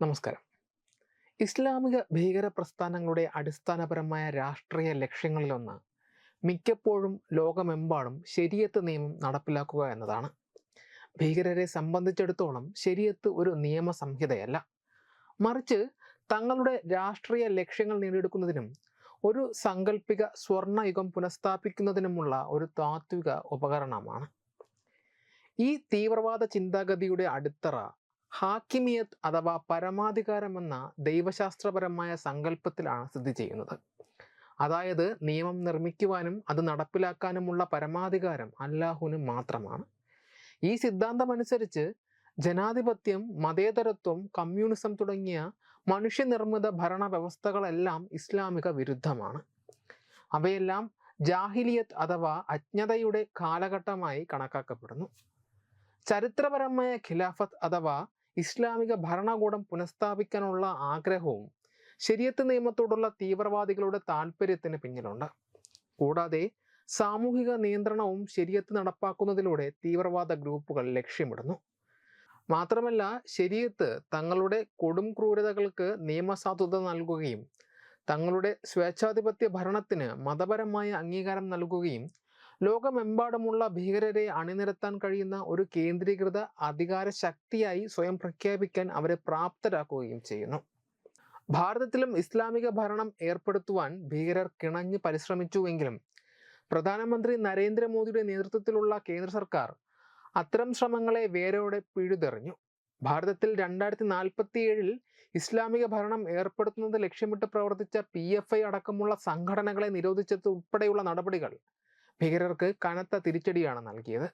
നമസ്കാരം. ഇസ്ലാമിക ഭീകര പ്രസ്ഥാനങ്ങളുടെ അടിസ്ഥാനപരമായ രാഷ്ട്രീയ ലക്ഷ്യങ്ങളിലൊന്ന് മിക്കപ്പോഴും ലോകമെമ്പാടും ശരിയത്ത് നിയമം നടപ്പിലാക്കുക എന്നതാണ്. ഭീകരരെ സംബന്ധിച്ചിടത്തോളം ശരിയത്ത് ഒരു നിയമ സംഹിതയല്ല മറിച്ച് തങ്ങളുടെ രാഷ്ട്രീയ ലക്ഷ്യങ്ങൾ നേടിയെടുക്കുന്നതിനും ഒരു സാങ്കല്പിക സ്വർണയുഗം പുനഃസ്ഥാപിക്കുന്നതിനുമുള്ള ഒരു താത്വിക ഉപകരണമാണ്. ഈ തീവ്രവാദ ചിന്താഗതിയുടെ അടിത്തറ ഹാക്കിമിയത്ത് അഥവാ പരമാധികാരം എന്ന ദൈവശാസ്ത്രപരമായ സങ്കല്പത്തിലാണ് സ്ഥിതി ചെയ്യുന്നത്. അതായത് നിയമം നിർമ്മിക്കുവാനും അത് നടപ്പിലാക്കാനുമുള്ള പരമാധികാരം അല്ലാഹുവിന് മാത്രമാണ്. ഈ സിദ്ധാന്തമനുസരിച്ച് ജനാധിപത്യം മതേതരത്വം കമ്മ്യൂണിസം തുടങ്ങിയ മനുഷ്യനിർമ്മിത ഭരണ വ്യവസ്ഥകളെല്ലാം ഇസ്ലാമിക വിരുദ്ധമാണ്. അവയെല്ലാം ജാഹിലിയത്ത് അഥവാ അജ്ഞതയുടെ കാലഘട്ടമായി കണക്കാക്കപ്പെടുന്നു. ചരിത്രപരമായ ഖിലാഫത്ത് അഥവാ ഇസ്ലാമിക ഭരണകൂടം പുനഃസ്ഥാപിക്കാനുള്ള ആഗ്രഹവും ശരിയത്ത് നിയമത്തോടുള്ള തീവ്രവാദികളുടെ താല്പര്യത്തിന് പിന്നിലുണ്ട്. കൂടാതെ സാമൂഹിക നിയന്ത്രണവും ശരിയത്ത് നടപ്പാക്കുന്നതിലൂടെ തീവ്രവാദ ഗ്രൂപ്പുകൾ ലക്ഷ്യമിടുന്നു. മാത്രമല്ല ശരിയത്ത് തങ്ങളുടെ കൊടും ക്രൂരതകൾക്ക് നിയമസാധുത നൽകുകയും തങ്ങളുടെ സ്വേച്ഛാധിപത്യ ഭരണത്തിന് മതപരമായ അംഗീകാരം നൽകുകയും ലോകമെമ്പാടുമുള്ള ഭീകരരെ അണിനിരത്താൻ കഴിയുന്ന ഒരു കേന്ദ്രീകൃത അധികാര ശക്തിയായി സ്വയം പ്രഖ്യാപിക്കാൻ അവരെ പ്രാപ്തരാക്കുകയും ചെയ്യുന്നു. ഭാരതത്തിലും ഇസ്ലാമിക ഭരണം ഏർപ്പെടുത്തുവാൻ ഭീകരർ കിണഞ്ഞ് പരിശ്രമിച്ചുവെങ്കിലും പ്രധാനമന്ത്രി നരേന്ദ്രമോദിയുടെ നേതൃത്വത്തിലുള്ള കേന്ദ്ര സർക്കാർ അത്തരം ശ്രമങ്ങളെ വേരോടെ പിഴുതെറിഞ്ഞു. ഭാരതത്തിൽ രണ്ടായിരത്തി നാൽപ്പത്തി ഏഴിൽ ഇസ്ലാമിക ഭരണം ഏർപ്പെടുത്തുന്നത് ലക്ഷ്യമിട്ട് പ്രവർത്തിച്ച പി എഫ് ഐ അടക്കമുള്ള സംഘടനകളെ നിരോധിച്ചത് ഉൾപ്പെടെയുള്ള നടപടികൾ ഭീകരർക്ക് കനത്ത തിരിച്ചടിയാണ് നൽകിയത്.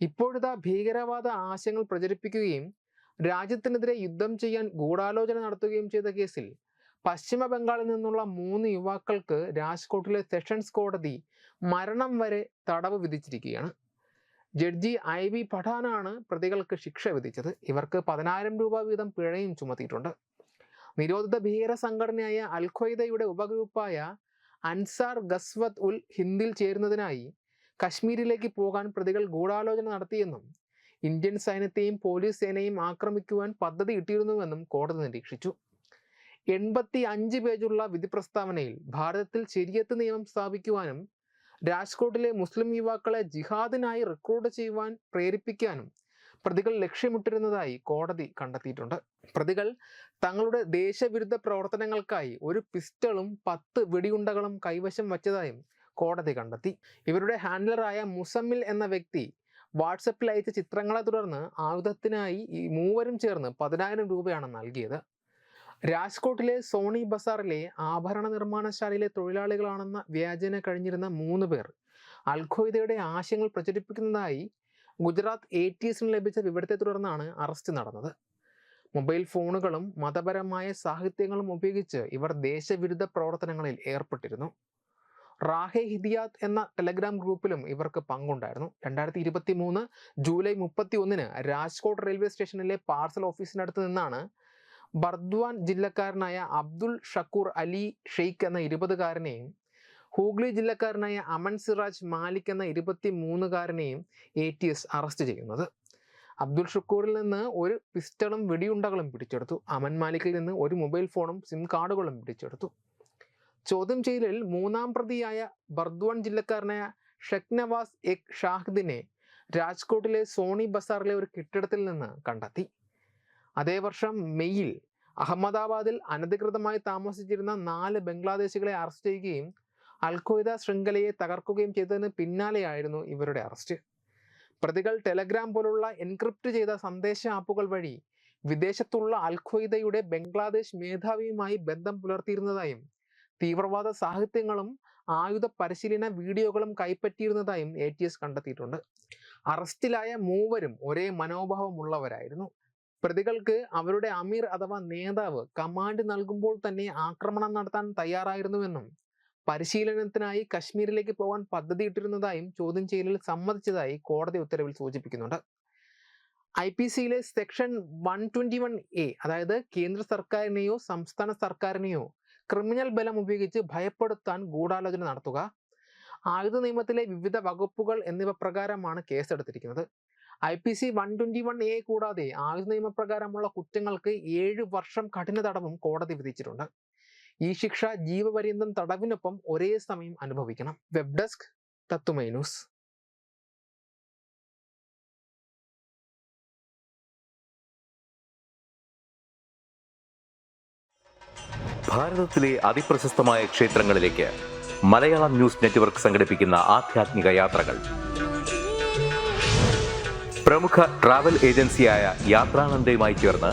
ഇപ്പോഴത്തെ ഭീകരവാദ ആശയങ്ങൾ പ്രചരിപ്പിക്കുകയും രാജ്യത്തിനെതിരെ യുദ്ധം ചെയ്യാൻ ഗൂഢാലോചന നടത്തുകയും ചെയ്ത കേസിൽ പശ്ചിമ ബംഗാളിൽ നിന്നുള്ള മൂന്ന് യുവാക്കൾക്ക് രാജ്കോട്ടിലെ സെഷൻസ് കോടതി മരണം വരെ തടവ് വിധിച്ചിരിക്കുകയാണ്. ജഡ്ജി ഐ വി പഠാനാണ് പ്രതികൾക്ക് ശിക്ഷ വിധിച്ചത്. ഇവർക്ക് പതിനായിരം രൂപ വീതം പിഴയും ചുമത്തിയിട്ടുണ്ട്. നിരോധിത ഭീകര സംഘടനയായ അൽഖ്വയ്ദയുടെ ഉപഗ്രൂപ്പായ അൻസാർ ഗസ്വത് ഉൽ ഹിന്ദിൽ ചേരുന്നതിനായി കശ്മീരിലേക്ക് പോകാൻ പ്രതികൾ ഗൂഢാലോചന നടത്തിയെന്നും ഇന്ത്യൻ സൈന്യത്തെയും പോലീസ് സേനയും ആക്രമിക്കുവാൻ പദ്ധതി ഇട്ടിരുന്നുവെന്നും കോടതി നിരീക്ഷിച്ചു. എൺപത്തി അഞ്ച് പേജുള്ള വിധി പ്രസ്താവനയിൽ ഭാരതത്തിൽ ശരിയത്ത് നിയമം സ്ഥാപിക്കുവാനും രാജ്കോട്ടിലെ മുസ്ലിം യുവാക്കളെ ജിഹാദിനായി റിക്രൂട്ട് ചെയ്യുവാൻ പ്രേരിപ്പിക്കാനും പ്രതികൾ ലക്ഷ്യമിട്ടിരുന്നതായി കോടതി കണ്ടെത്തിയിട്ടുണ്ട്. പ്രതികൾ തങ്ങളുടെ ദേശവിരുദ്ധ പ്രവർത്തനങ്ങൾക്കായി ഒരു പിസ്റ്റളും പത്ത് വെടിയുണ്ടകളും കൈവശം വച്ചതായും കോടതി കണ്ടെത്തി. ഇവരുടെ ഹാൻഡലറായ മുസമ്മിൽ എന്ന വ്യക്തി വാട്സപ്പിൽ അയച്ച ചിത്രങ്ങളെ തുടർന്ന് ആയുധത്തിനായി ഈ മൂവരും ചേർന്ന് പതിനായിരം രൂപയാണ് നൽകിയത്. രാജ്കോട്ടിലെ സോണി ബസാറിലെ ആഭരണ നിർമ്മാണശാലയിലെ തൊഴിലാളികളാണെന്ന വ്യാജന കഴിഞ്ഞിരുന്ന മൂന്ന് പേർ അൽഖ്വയ്ദയുടെ ആശയങ്ങൾ പ്രചരിപ്പിക്കുന്നതായി ഗുജറാത്ത് എ ടി എസിന് ലഭിച്ച വിവരത്തെ തുടർന്നാണ് അറസ്റ്റ് നടന്നത്. മൊബൈൽ ഫോണുകളും മതപരമായ സാഹിത്യങ്ങളും ഉപയോഗിച്ച് ഇവർ ദേശവിരുദ്ധ പ്രവർത്തനങ്ങളിൽ ഏർപ്പെട്ടിരുന്നു. റാഹെ ഹിദിയാത്ത് എന്ന ടെലഗ്രാം ഗ്രൂപ്പിലും ഇവർക്ക് പങ്കുണ്ടായിരുന്നു. രണ്ടായിരത്തി ഇരുപത്തി മൂന്ന് ജൂലൈ മുപ്പത്തി ഒന്നിന് രാജ്കോട്ട് റെയിൽവേ സ്റ്റേഷനിലെ പാർസൽ ഓഫീസിനടുത്ത് നിന്നാണ് ബർദ്വാൻ ജില്ലക്കാരനായ അബ്ദുൾ ഷക്കൂർ അലി ഷെയ്ഖ് എന്ന ഇരുപതുകാരനെയും ഹൂഗ്ലി ജില്ലക്കാരനായ അമൻ സിറാജ് മാലിക് എന്ന ഇരുപത്തി മൂന്നുകാരനെയും എ ടി എസ് അറസ്റ്റ് ചെയ്യുന്നത്. അബ്ദുൾ ഷുക്കൂറിൽ നിന്ന് ഒരു പിസ്റ്റളും വെടിയുണ്ടകളും പിടിച്ചെടുത്തു. അമൻ മാലിക്കിൽ നിന്ന് ഒരു മൊബൈൽ ഫോണും സിം കാർഡുകളും പിടിച്ചെടുത്തു. ചോദ്യം ചെയ്യലിൽ മൂന്നാം പ്രതിയായ ബർദ്വാൻ ജില്ലക്കാരനായ ഷെക്നവാസ് എക് ഷാഹിദിനെ രാജ്കോട്ടിലെ സോണി ബസാറിലെ ഒരു കെട്ടിടത്തിൽ നിന്ന് കണ്ടെത്തി. അതേ വർഷം മെയ്യിൽ അഹമ്മദാബാദിൽ അനധികൃതമായി താമസിച്ചിരുന്ന നാല് ബംഗ്ലാദേശികളെ അറസ്റ്റ് ചെയ്യുകയും അൽഖ്വയ്ദ ശൃംഖലയെ തകർക്കുകയും ചെയ്തതിന് പിന്നാലെയായിരുന്നു ഇവരുടെ അറസ്റ്റ്. പ്രതികൾ ടെലഗ്രാം പോലുള്ള എൻക്രിപ്റ്റ് ചെയ്ത സന്ദേശ ആപ്പുകൾ വഴി വിദേശത്തുള്ള അൽഖ്വയ്ദയുടെ ബംഗ്ലാദേശ് മേധാവിയുമായി ബന്ധം പുലർത്തിയിരുന്നതായും തീവ്രവാദ സാഹിത്യങ്ങളും ആയുധ പരിശീലന വീഡിയോകളും കൈപ്പറ്റിയിരുന്നതായും എ ടി എസ് കണ്ടെത്തിയിട്ടുണ്ട്. അറസ്റ്റിലായ മൂവരും ഒരേ മനോഭാവമുള്ളവരായിരുന്നു. പ്രതികൾക്ക് അവരുടെ അമീർ അഥവാ നേതാവ് കമാൻഡ് നൽകുമ്പോൾ തന്നെ ആക്രമണം നടത്താൻ തയ്യാറായിരുന്നുവെന്നും പരിശീലനത്തിനായി കശ്മീരിലേക്ക് പോകാൻ പദ്ധതിയിട്ടിരുന്നതായും ചോദ്യം ചെയ്യലിൽ സമ്മതിച്ചതായി കോടതി ഉത്തരവിൽ സൂചിപ്പിക്കുന്നുണ്ട്. ഐ പി സിയിലെ section one twenty one A അതായത് കേന്ദ്ര സർക്കാരിനെയോ സംസ്ഥാന സർക്കാരിനെയോ ക്രിമിനൽ ബലം ഉപയോഗിച്ച് ഭയപ്പെടുത്താൻ ഗൂഢാലോചന നടത്തുക ആയുധ നിയമത്തിലെ വിവിധ വകുപ്പുകൾ എന്നിവ പ്രകാരമാണ് കേസെടുത്തിരിക്കുന്നത്. I P C one twenty one A കൂടാതെ ആയുധ നിയമപ്രകാരമുള്ള കുറ്റങ്ങൾക്ക് ഏഴ് വർഷം കഠിന തടവും കോടതി വിധിച്ചിട്ടുണ്ട്. ഈ ശിക്ഷ ജീവപര്യന്തം തടവിനൊപ്പം ഒരേ സമയം അനുഭവിക്കണം. വെബ് ഡെസ്ക് തത്തുമൈ ന്യൂസ് ഭാരതത്തിലെ അതിപ്രശസ്തമായ ക്ഷേത്രങ്ങളിലേക്ക് മലയാളം ന്യൂസ് നെറ്റ്വർക്ക് യാത്രകൾ. പ്രമുഖ ട്രാവൽ ഏജൻസിയായ ചേർന്ന്